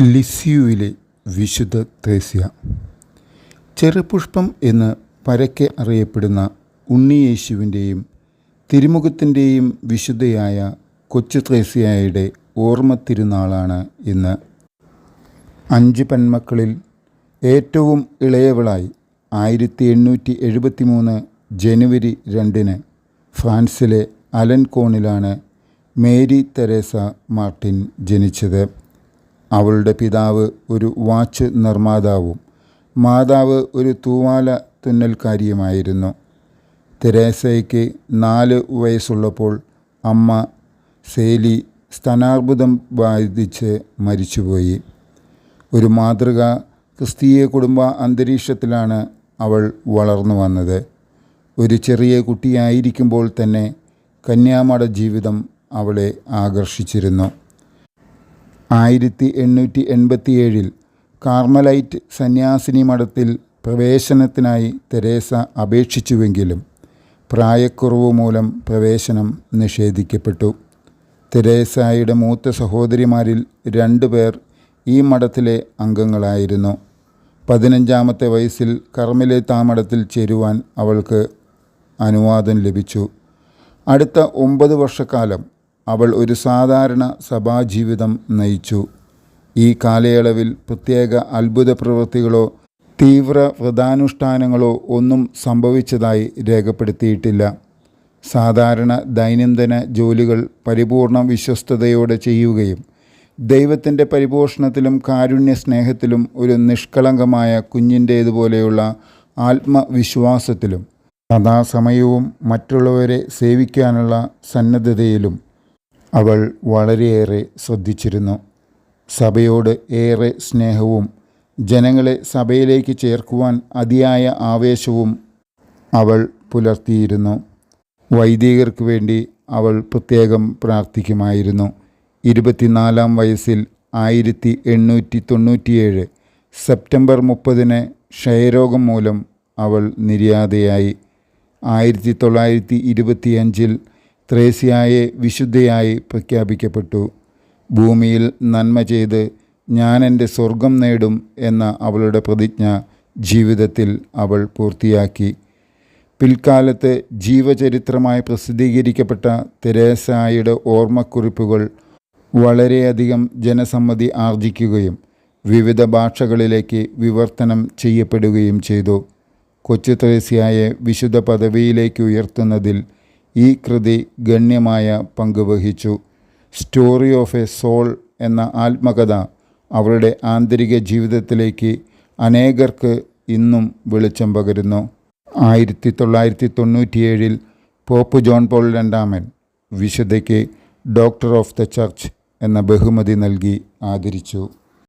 ലിസ്യുവിലെ വിശുദ്ധ ത്രേസ്യ. ചെറുപുഷ്പം എന്ന് പരക്കെ അറിയപ്പെടുന്ന ഉണ്ണിയേശുവിന്റെയും തിരുമുഖത്തിന്റെയും വിശുദ്ധയായ കൊച്ചു ത്രേസ്യയുടെ ഓർമ്മ തിരുനാളാണ് ഇന്ന്. അഞ്ച് പെൺമക്കളിൽ ഏറ്റവും ഇളയവളായി ആയിരത്തി എണ്ണൂറ്റി എഴുപത്തി മൂന്ന് ജനുവരി രണ്ടിന് ഫ്രാൻസിലെ അലൻകോണിലാണ് മേരി തെരേസ മാർട്ടിൻ ജനിച്ചത്. അവളുടെ പിതാവ് ഒരു വാച്ച് നിർമ്മാതാവും. മാതാവ് ഒരു തൂവാല തുന്നൽക്കാരിയുമായിരുന്നു. തെരേസയ്ക്ക് നാല് വയസ്സുള്ളപ്പോൾ അമ്മ സേലി സ്തനാർബുദം ബാധിച്ച് മരിച്ചുപോയി. ഒരു മാതൃക ക്രിസ്തീയ കുടുംബ അന്തരീക്ഷത്തിലാണ് അവൾ വളർന്നു വന്നത്. ഒരു ചെറിയ കുട്ടിയായിരിക്കുമ്പോൾ തന്നെ കന്യാമഠ ജീവിതം അവളെ ആകർഷിച്ചിരുന്നു. ആയിരത്തി എണ്ണൂറ്റി എൺപത്തിയേഴിൽ കാർമലൈറ്റ് സന്യാസിനി മഠത്തിൽ പ്രവേശനത്തിനായി തെരേസ അപേക്ഷിച്ചുവെങ്കിലും പ്രായക്കുറവ് മൂലം പ്രവേശനം നിഷേധിക്കപ്പെട്ടു. തെരേസായുടെ മൂത്ത സഹോദരിമാരിൽ രണ്ടു പേർ ഈ മഠത്തിലെ അംഗങ്ങളായിരുന്നു. പതിനഞ്ചാമത്തെ വയസ്സിൽ കർമ്മിലെ മഠത്തിൽ ചേരുവാൻ അവൾക്ക് അനുവാദം ലഭിച്ചു. അടുത്ത ഒമ്പത് വർഷക്കാലം അവൾ ഒരു സാധാരണ സഭാജീവിതം നയിച്ചു. ഈ കാലയളവിൽ പ്രത്യേക അത്ഭുത പ്രവൃത്തികളോ തീവ്ര വ്രതാനുഷ്ഠാനങ്ങളോ ഒന്നും സംഭവിച്ചതായി രേഖപ്പെടുത്തിയിട്ടില്ല. സാധാരണ ദൈനംദിന ജോലികൾ പരിപൂർണ വിശ്വസ്തയോടെ ചെയ്യുകയും ദൈവത്തിന്റെ പരിപോഷണത്തിലും കാരുണ്യ സ്നേഹത്തിലും ഒരു നിഷ്കളങ്കമായ കുഞ്ഞിന്റേതുപോലെയുള്ള ആത്മവിശ്വാസത്തിലും സദാസമയവും മറ്റുള്ളവരെ സേവിക്കാനുള്ള സന്നദ്ധതയിലും അവൾ വളരെയേറെ ശ്രദ്ധിച്ചിരുന്നു. സഭയോട് ഏറെ സ്നേഹവും ജനങ്ങളെ സഭയിലേക്ക് ചേർക്കുവാൻ അതിയായ ആവേശവും അവൾ പുലർത്തിയിരുന്നു. വൈദികർക്ക് വേണ്ടി അവൾ പ്രത്യേകം പ്രാർത്ഥിക്കുമായിരുന്നു. ഇരുപത്തിനാലാം വയസ്സിൽ ആയിരത്തി എണ്ണൂറ്റി തൊണ്ണൂറ്റിയേഴ് സെപ്റ്റംബർ മുപ്പതിന് ക്ഷയരോഗം മൂലം അവൾ നിര്യാതയായി. ആയിരത്തി തൊള്ളായിരത്തി ഇരുപത്തിയഞ്ചിൽ ത്രേസ്യായെ വിശുദ്ധയായി പ്രഖ്യാപിക്കപ്പെട്ടു. ഭൂമിയിൽ നന്മ ചെയ്ത് ഞാൻ എന്റെ സ്വർഗം നേടും എന്ന അവളുടെ പ്രതിജ്ഞ ജീവിതത്തിൽ അവൾ പൂർത്തിയാക്കി. പിൽക്കാലത്ത് ജീവചരിത്രമായി പ്രസിദ്ധീകരിക്കപ്പെട്ട തെരേസായുടെ ഓർമ്മക്കുറിപ്പുകൾ വളരെയധികം ജനസമ്മതി ആർജിക്കുകയും വിവിധ ഭാഷകളിലേക്ക് വിവർത്തനം ചെയ്യപ്പെടുകയും ചെയ്തു. കൊച്ചു ത്രേസ്യായെ വിശുദ്ധ പദവിയിലേക്ക് ഉയർത്തുന്നതിൽ ഈ കൃതി ഗണ്യമായ പങ്കുവഹിച്ചു സ്റ്റോറി ഓഫ് എ സോൾ എന്ന ആത്മകഥ അവളുടെ ആന്തരിക ജീവിതത്തിലേക്ക് അനേകർക്ക് ഇന്നും വെളിച്ചം പകരുന്നു. ആയിരത്തി തൊള്ളായിരത്തി തൊണ്ണൂറ്റിയേഴിൽ പോപ്പ് ജോൺ പോൾ രണ്ടാമൻ വിശുദ്ധയ്ക്ക് ഡോക്ടർ ഓഫ് ദ ചർച്ച് എന്ന ബഹുമതി നൽകി ആദരിച്ചു.